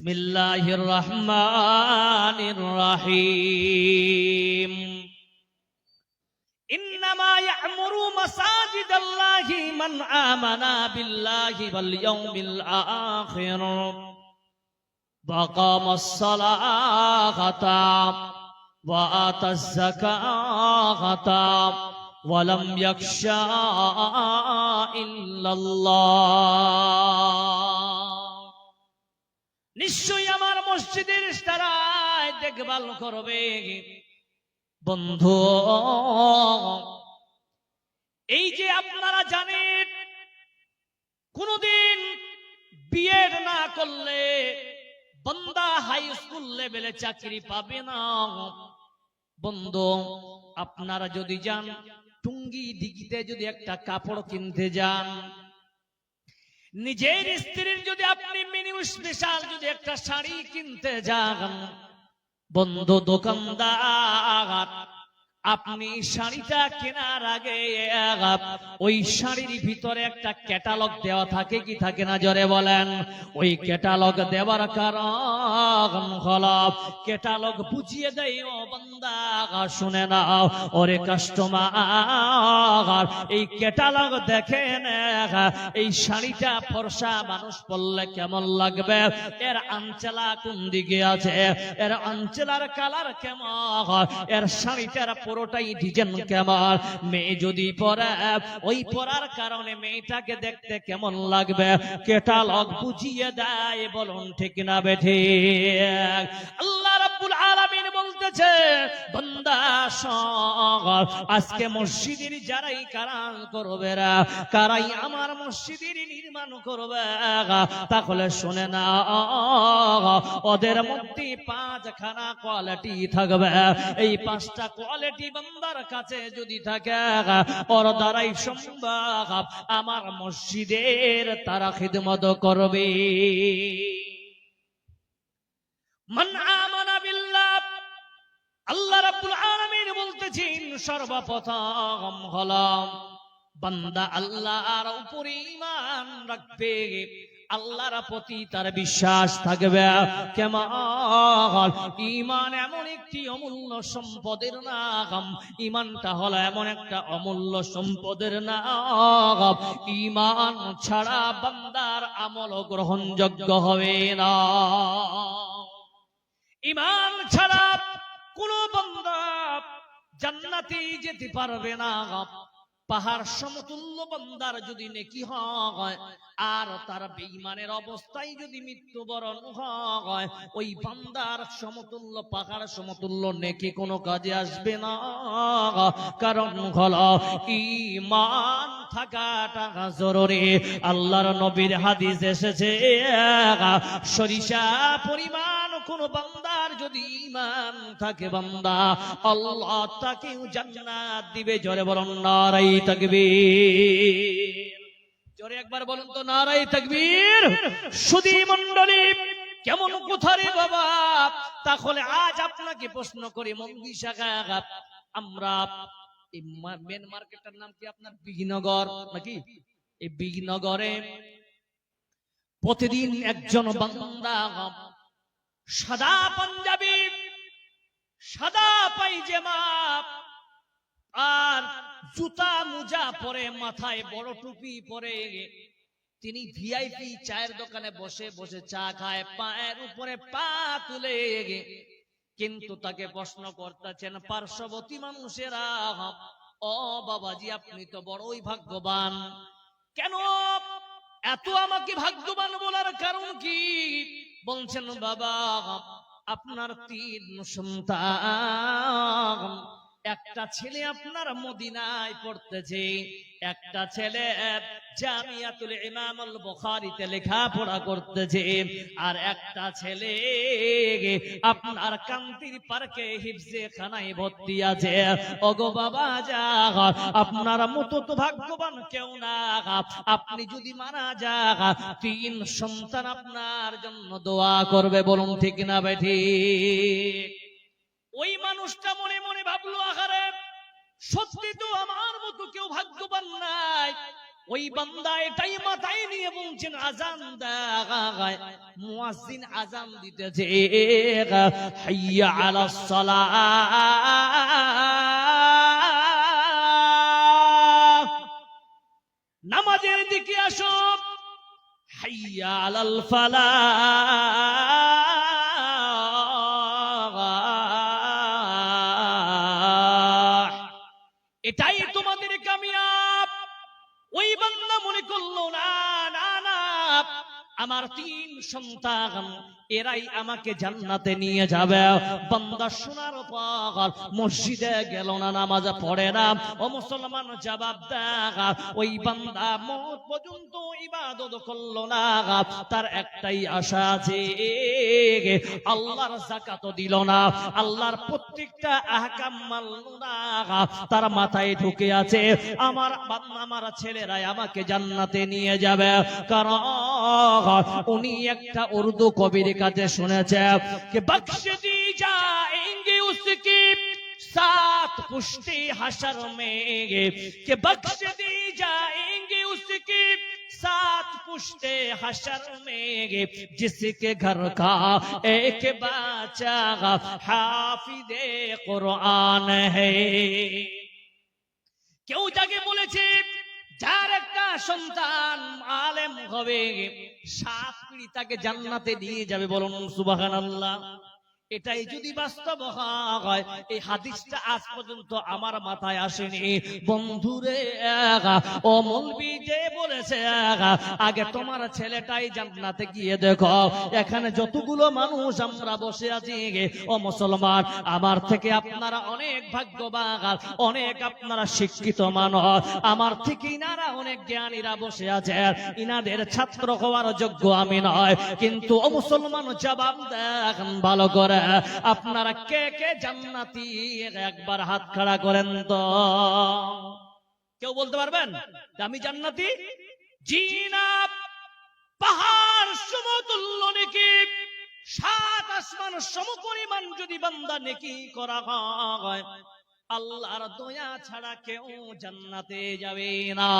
بسم الله الرحمن الرحيم. إنما يعمر مساجد الله من آمن بالله واليوم الآخر وقام الصلاة وآتى الزكاة ولم يخشى إلا الله. নিশ্চয়ই আমার মসজিদের তারায় দেখভাল করবে। বন্ধু, এই যে আপনারা জানেন, কোনদিন বিয়ের না করলে বন্দা হাই স্কুল লেভেলে চাকরি পাবে না। বন্ধু, আপনারা যদি যান, টুঙ্গি দিঘিতে যদি একটা কাপড় কিনতে যান, নিজের স্ত্রীর যদি স্পেশাল যদি একটা শাড়ি কিনতে যান বন্ধু দোকানদার আপনি শাড়িটা কেনার আগে, ওই শাড়ির ভিতরে একটা ক্যাটালগ দেওয়া থাকে কি থাকে না জরে বলেন? ওই ক্যাটালগ দেওয়ার কারণ হলো, ক্যাটালগ বুঝিয়ে দেয় বান্দা, শুনে নাও, ওরে কাস্টমার, এই ক্যাটালগ দেখেন এই শাড়িটা ফর্সা মানুষ পরলে কেমন লাগবে? এর আঞ্চলা কোন দিকে আছে? এর আঞ্চলার কালার কেমন? এর শাড়িটার পুরোটাই ডিজাইন কেমন মেয়ে যদি পরে ওই পরার কারণে মেয়েটাকে দেখতে কেমন লাগবে? ক্যাটালগ বুঝিয়ে দেয়, বলুন ঠিক না বেঠে আল্লাহ রাব্বুল আলামিন বলতেছে আজকে মসজিদের যারাই কারান করবে কারাই আমার মসজিদের নির্মাণ করবে তাহলে শুনে না ওদের মধ্যে পাঁচখানা কোয়ালিটি থাকবে। এই পাঁচটা কোয়ালিটি বান্দার কাছে যদি থাকে ওর দ্বারাই সম্ভব। আমার মসজিদের তারা খিদমত করবে। মান আল্লাহ রাব্বুল আলামিন বলতেছেন, সর্বপ্রথম হলাম বান্দা আল্লাহর উপরে ঈমান রাখবে আল্লাহর প্রতি তার বিশ্বাস থাকবে। কেমন? ঈমান এমন একটি অমূল্য সম্পদের নাম ইমানটা হলো এমন একটা অমূল্য সম্পদের নাম ইমান ছাড়া বান্দার আমল গ্রহণযোগ্য হবে না। ইমান ছাড়া কোন বান্দা জান্নাতে যেতে পারবে না। পাহাড় সমতুল্য বান্দার যদি নেকি হয়, আর তার বেঈমানের অবস্থায় যদি মৃত্যুবরণ হয়, ওই বান্দার সমতুল্য, পাহাড় সমতুল্য নেকি কোনো কাজে আসবে না। কারণ হলো ইমান থাকাটা জরুরি। আল্লাহর নবীর হাদিস এসেছে, সরিষা পরিমাণ কোন বান্দার যদি ইমান থাকে বান্দা, আল্লাহ তাকে জান্নাত দিবে। জোরে বলুন, নারাই তাকবীর। জোরে একবার বলুন তো, নারাই তাকবীর। সুধী মণ্ডলী, কেমন কোথারে বাবা? তাহলে আজ আপনাকে প্রশ্ন করি মন্দির শাখা আমরা এই মেন মার্কেটটার নাম কি আপনার? বিঘনগর, নাকি? এই বিঘনগরে প্রতিদিন একজন বান্দা সাদা পাঞ্জাবি, সাদা পাইজামা, আর জুতা মুজা পরে, মাথায় বড় টুপি পরে। তিনি ভিআইপি চায়ের দোকানে বসে বসে চা খায়, পায়ের উপরে পা তুলে। কিন্তু তাকে প্রশ্ন করতেছেন, পার্শ্ববর্তী মানুষেরা, ও বাবাজি, আপনি তো বড়ই ভাগ্যবান। কেন এত আমাকে ভাগ্যবান বলার কারণ কি? বলছেন বাবা আপনার তিন সন্তান একটা ছেলে আপনার মদিনায় পড়তেছে, একটা ছেলে জামিয়াতুল ইমামুল বুখারীতে লেখাপড়া করতেছে, আর একটা ছেলে আপনার কান্তির পার্কে হিফজে খানায় ভর্তি আছে। ওগো বাবা, যা আপনার মতো তো ভাগ্যবান কেউ না আপনি যদি মারা যা তিন সন্তান আপনার জন্য দোয়া করবে, বলুন ঠিক না বেঠি ওই মানুষটা মনে মনে ভাবলো, আহারে, সত্যি তো আমার মতো কেউ ভাগ্যবান নাই। ওই বান্দা এটাই মাথায় নিয়ে বলছেন, আজান মুয়াজ্জিন আজান দিতেছে হাইয়া নামাজের দিকে আসো, হাইয়া আলাল ফালাহ। এটাই তোমাদের কামিয়াব। ওই বান্দা মনে করল না না না। আমার তিন সন্তান, এরাই আমাকে জান্নাতে নিয়ে যাবে। বান্দা শোনার পর মসজিদে গেল না, নামাজ পড়ে না। ও মুসলমান জবাব দেখা ওই বান্দা মত পর্যন্ত ইবাদত করল না। তার একটাই আশা আছে, আল্লাহর জাকাত দিল না। আল্লাহর প্রত্যেকটা আহকাম মানল না। তার মাথায় ঢুকে আছে, আমার আমার ছেলেরাই আমাকে জান্নাতে নিয়ে যাবে। কারণ উনি একটা উর্দু কবির কাছে শুনেছে कि बख्श दी जाएंगे उसकी सात पुष्टि हशर में कि बख्श दी जाएंगे उसकी सात पुष्टे हशर में जिसके घर का एक बच्चा हाफिदे कुरान है কেউ যাকে বলেছে যার একটা সন্তান আলেম হবে সাত তাকে জান্নাতে নিয়ে যাবে বলুন সুবাহান আল্লাহ এটাই যদি বাস্তব হয় এই হাদিসটা আজ পর্যন্ত আমার মাথায় আসেনি। বন্ধুরে ও মলবি যে বলেছে আগে তোমার ছেলেটাই জান্নাতে গিয়ে দেখো এখানে যতগুলো মানুষ আমরা বসে আছি ও মুসলমান আমার থেকে আপনারা অনেক ভাগ্যবান অনেক আপনারা শিক্ষিত মানুষ আমার থেকে ইনারা অনেক জ্ঞানীরা বসে আছে ইনাদের ছাত্র হওয়ার যোগ্য আমি নয় কিন্তু ও মুসলমান জবাব দেখ ভালো করে। আপনারা কে কে জান্নাতি? একবার হাত খাড়া করেন তো। কেউ বলতে পারবেন আমি জান্নাতি? জিনা পাহাড় সমতুল্য নাকি, সাত আসমান সমপরিমাণ যদি বান্দা নেকি করা হয় আল্লাহর দয়া ছাড়া কেউ জান্নাতে যাবে না।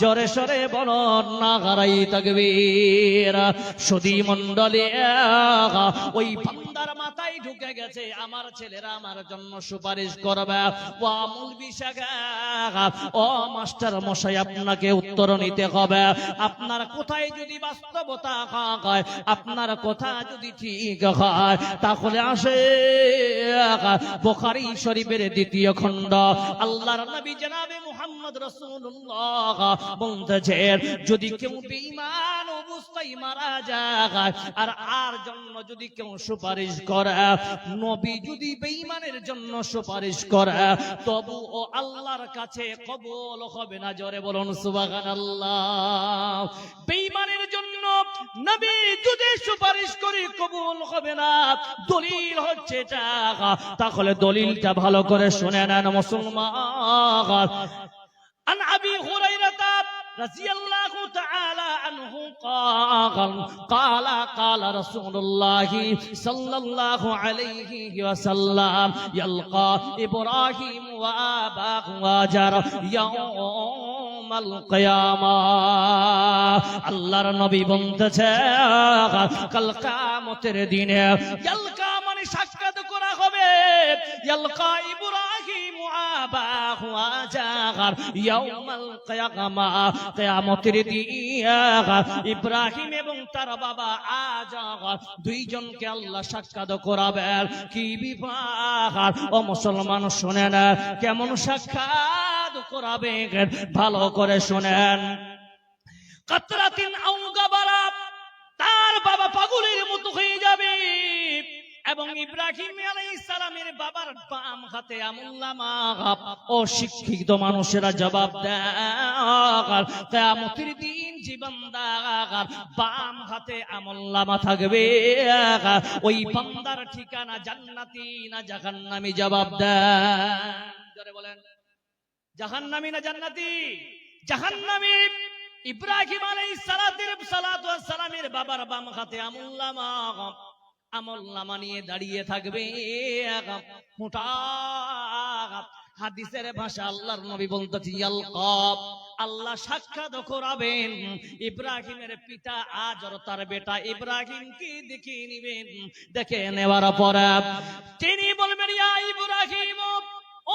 জরে সরে বলন না হারাই তাকবীর। সুদী মণ্ডলে ওই বান্দার মাথায় ঢুকে গেছে। আমার ছেলেরা আমার জন্য সুপারিশ করবে। ও মুলবি ও মাস্টার মশাই, আপনাকে উত্তর নিতে হবে। আপনার কোথায় যদি বাস্তবতা হয়, আপনার কথা যদি ঠিক হয়, তাহলে আসে বোখারি শরীফের দ্বিতীয় খণ্ড। আল্লাহর নবী জনাবে মুহাম্মদ রাসূলুল্লাহ যদি কেউ বেঈমান অবস্থায় মারা যায় আর আর জন্য যদি কেউ সুপারিশ করে, নবী যদি বেঈমানের জন্য সুপারিশ করে, তবু ও আল্লাহর কাছে কবুল হবে না। জোরে বলুন, সুবহানাল্লাহ। বেঈমানের জন্য নবী যদি সুপারিশ করে কবুল হবে না দলিল হচ্ছে এটা তাহলে দলিলটা ভালো করে শুনে নেন মুসলমান عن ابي هريره رضي الله تعالى عنه قال قال قال رسول الله صلى الله عليه وسلم يلقى ابراهيم واباه هاجر يوم ইয়াউমাল কিয়ামা। আল্লাহর নবী বন্ধছে কাল কিয়ামতের দিনে, ইয়ালকা মানে সাক্ষাৎ করা হবে। ইয়ালকা ইবরা ইব্রাহিম এবং তার বাবা আজার, দুইজনকে আল্লাহ সাক্ষাৎ করাবেন। কি বিবাহ ও মুসলমান, শুনেন, কেমন সাক্ষাৎ করাবেন? ভালো করে শুনেন। কাতরাতিন আউগাবারা তার বাবা পাগলের ও মানুষেরা জবাব দিন জীবন দাগার বাম হাতে থাকবে। ওই ঠিকানা জান্নাতি না জাহান্নামী জবাব দেয়। বলেন। না জান্নাতি? জাহান্নামী। ইব্রাহিম আলাইহিস সালাতের সালাতু সালামের বাবার বাম হাতে আমুল্লামা। আমল নামা নিয়ে দাঁড়িয়ে থাকবে। হাদিসের ভাষা আল্লাহর নবী ইয়ালকাব আল্লাহ সাক্ষাৎ করাবেন। ইব্রাহিমের পিতা আজর তার বেটা ইব্রাহিমকে দেখে নিবেন। দেখে নেওয়ার পরে তিনি বলবেন ইব্রাহিম,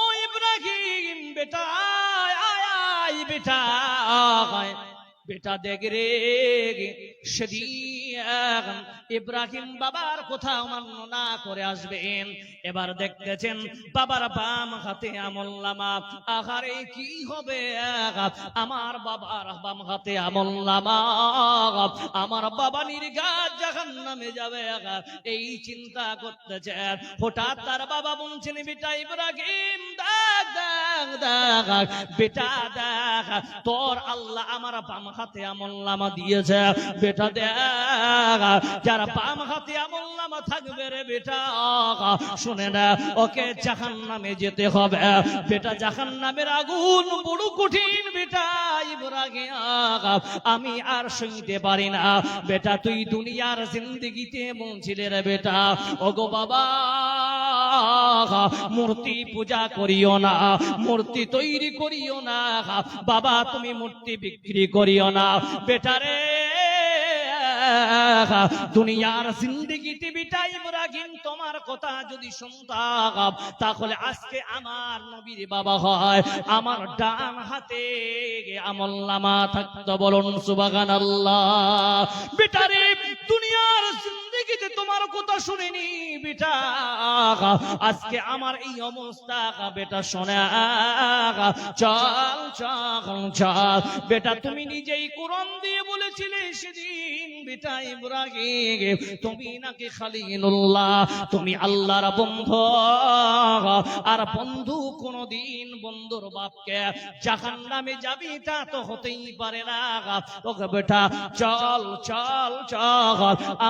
ও ইব্রাহিম, বেটা, আয় আয়, বেটা। বেটা দেখ রে, সেদিন ইব্রাহিম বাবার কথা মান্য না করে আসবেন। এবার দেখতেছেন বাবার বাম হাতে আমল্লামা আহারে, কি হবে? আমার বাবার বাম হাতে আমল্লামা আমার বাবা নির্ঘাত জাহান নামে যাবে। এই চিন্তা করতেছেন। হঠাৎ তার বাবা বলছেন, বেটা ইব্রাহিম বেটা, দেখ, তোর আল্লাহ আমার বাম হাতে আমল্লামা দিয়েছে। বেটা, দেখ যারা বাম হাতে আমল্লামা থাকবে রে বেটা। শুনে না, ওকে জাহান নামে যেতে হবে। বেটা জাহান নামের আগুন বড় কঠিন বেটা ইব্রাহিম আমি আর শুনতে পারি না। বেটা, তুই দুনিয়ার জিন্দগিতে মন ছিলে রে বেটা। ওগো বাবা, মূর্তি পূজা করিও না, মূর্তি তৈরি করিও না। বাবা, তুমি মূর্তি বিক্রি করিও না। বেটারে দুনিয়ার জিন্দগিতে মোরা ইব্রাহিম তোমার কথা যদি শুনতাম, তাহলে আজকে আমার নবীর বাবা হয়। আমার ডান হাতে আমল নামা থাকতো, বলুন সুবাগান আল্লাহ বেটারে, দুনিয়ার জিন্দগিতে তোমার কথা শুনিনি, বেটা। আজকে আমার এই অবস্থা, বেটা চল চল চল। বেটা, তুমি নিজেই কোরআন দিয়ে বলেছিলে সেদিন, বেটা ইব্রাহিম, তুমি নাকি তুমি আল্লাহর বন্ধু। আর বন্ধু কোনদিন বন্ধুর বাপকে জাহান নামে যাবি তা তো হতেই পারে না। ওকে বেটা, চল চল চল।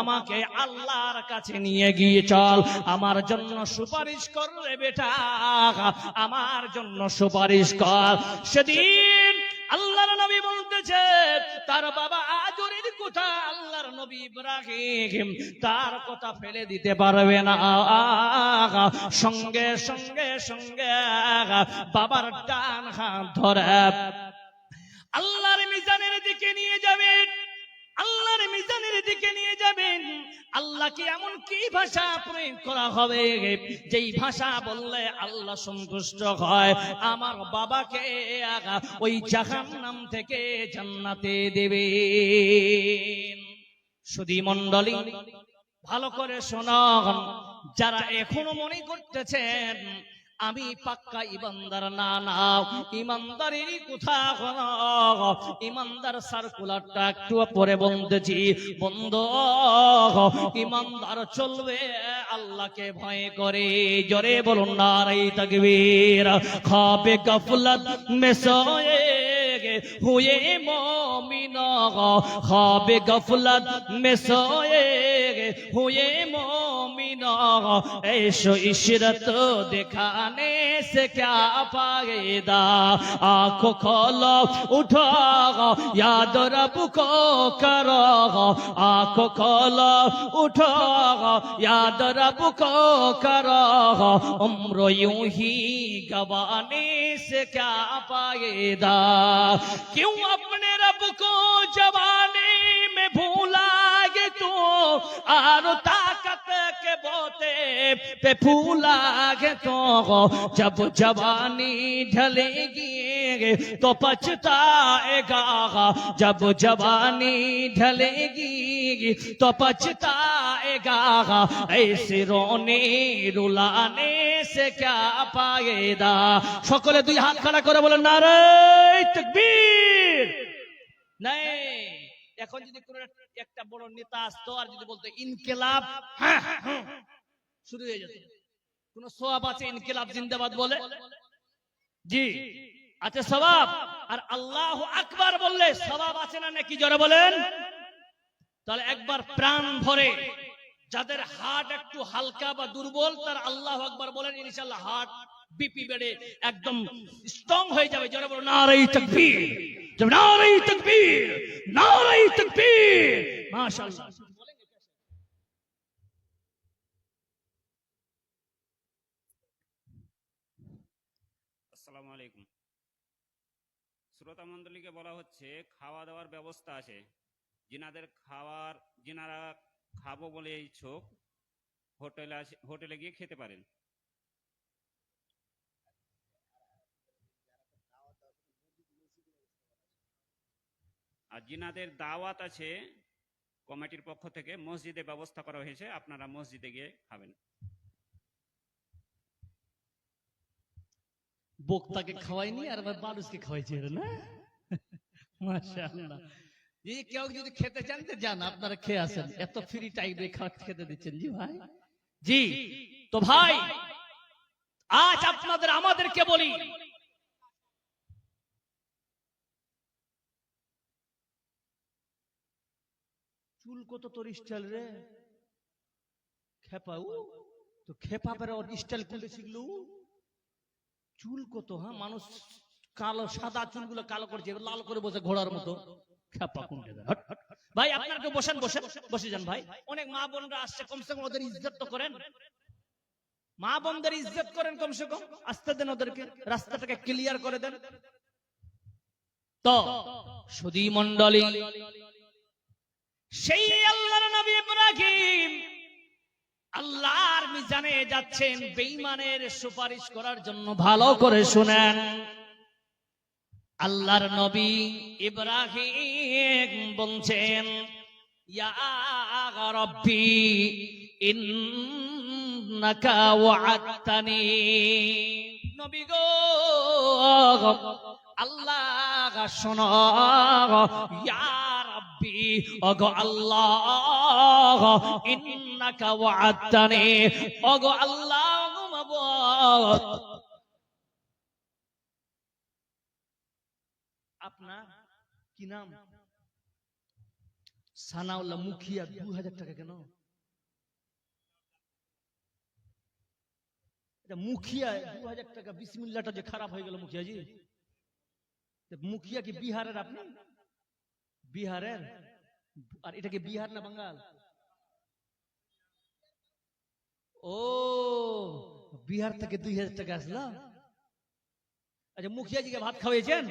আমাকে আল্লাহর কাছে নিয়ে গিয়ে চল। আমার জন্য সুপারিশ কর রে বেটা। আমার জন্য সুপারিশ কর। সেদিন আল্লাহর নবী বলতেছে, তার বাবা আজরের কথা আল্লাহর নবী ইব্রাহিম তার কথা ফেলে দিতে পারবে না। সঙ্গে সঙ্গে সঙ্গে বাবার ডান হাত ধরে আল্লাহর মিজানের দিকে নিয়ে যাবেন আল্লাহর মিজানের দিকে নিয়ে যাবেন। আল্লাহকে এমন কি ভাষা প্রয়োগ করা হবে? যেই ভাষা বললে আল্লাহ সন্তুষ্ট হয়। আমার বাবাকে ওই জাহান নাম থেকে জান্নাতে দেবে সুধী মন্ডলী ভালো করে শোনান। যারা এখনও মনে করতেছেন আমি পাক্কা ইমানদার না না ইমানদারেরই কথা হল ইমানদার সার্কুলারটা একটু পরে বন্ধেছি বন্ধ। ইমানদার চলবে আল্লাহকে ভয় করে। জরে বলুন নারাই তাকবীর। খাবে গাফলত মে সোয়ে হুয়ে মমিন খাবে গাফলত মে সোয়ে হুয়ে মমিন ऐशो इशरत दिखाने से क्या फायदा आंखों खोलो उठो याद रब को करो आंखों खोलो उठो याद रब को करो उम्र यूं ही गवाने से क्या फायदा क्यों अपने रब को जवानी में भूला गे तू और ताकत के बोते पे फूला गे तो जब जवानी ढलेगी तो पछताएगा जब जवानी ढलेगी तो पछताएगा ऐसे रोने रुलाने से क्या पाएगा সকলে দুই হাত খাড়া করে বলেন নারে তকবীর নাই এখন যদি কোন একটা বড় নেতা আসতো আর যদি বলতো ইনকেলাব হ্যাঁ, হ্যাঁ, শুরু হয়ে যেত। কোন সোয়াব আছে ইনকেলাব জিন্দাবাদ বলে? জি। আছে সবাব আর আল্লাহ আকবার বললে সবাব আছে না নাকি জোরে বলেন? তাহলে একবার প্রাণ ভরে যাদের হার্ট একটু হালকা বা দুর্বল তার আল্লাহ আকবার বলেন ইনশাল্লাহ হার্ট বিপি বেড়ে একদম স্ট্রং হয়ে যাবে। যারা বলো নারাই তাকবীর। জব নারাই তাকবীর নারাই তাকবীর। মাশাআল্লাহ। শ্রোতা মণ্ডলীকে বলা হচ্ছে, খাওয়া দাওয়ার ব্যবস্থা আছে। যিনাদের খাওয়ার যিনারা খাব বলে ইচ্ছুক। হোটেলে আছে হোটেলে গিয়ে খেতে পারেন। আর যিনাদের দাওয়াত আছে কমিটির পক্ষ থেকে, মসজিদে ব্যবস্থা করা হয়েছে, আপনারা মসজিদে গিয়ে খাবেন। বক্তাকে খাওয়াইনি আর মানুষকে খাওয়াইছে না? মাশাআল্লাহ। কেউ যদি খেতে চান তো যান, আপনারা খেয়ে আসেন। এত ফ্রি টাইমে খেতে দিচ্ছেন, জি ভাই। জি, তো ভাই, আজ আপনাদের, আমাদেরকে বলি চুল কত তোর স্টাইল রে? খেপা উ তো খেপা পরে ওর স্টাইল করলে শিখলো। চুল কত হ্যাঁ? মানুষ কালো, সাদা চুলগুলো কালো করছে লাল করে বসে ঘোড়ার মতো। খেপা হট। ভাই আপনার কেউ বসেন বসেন, বসে যান ভাই। অনেক মা বোনরা আসছে, কমসে কম ওদের ইজ্জত তো করেন। মা বোনদের ইজ্জত করেন কমসে কম। আসতে দেন ওদেরকে, রাস্তাটাকে ক্লিয়ার করে দেন। তো সুদী মন্ডলী সেই আল্লাহর নবী ইব্রাহিম আল্লাহর মিজানে যাচ্ছেন, বেঈমানের সুপারিশ করার জন্য ভালো করে শুনেন। আল্লাহর নবী ইব্রাহিম বলছেন, ইয়া রাব্বি ইন্নাকা ওয়া'আদতানি। নবী গো, আল্লাহ শোনো, ইয়া ওগো আল্লাহ, ইন্নাকা ওয়া'আদতানি ওগো আল্লাহ মাবুদ। কি নাম? সানাউল্লাহ মুখিয়া দু হাজার টাকা কেন? মুখিয়া দু হাজার টাকা বিসমিল্লাটা যে খারাপ হয়ে গেল মুখিয়াজি মুখিয়া কি বিহারের আপনি? বিহারের? আর এটা কি বিহার না বাঙ্গাল? ও, বিহার থেকে দুই হাজার টাকা আসলো আচ্ছা মুখিয়াজিকে ভাত খাওয়াইছেন?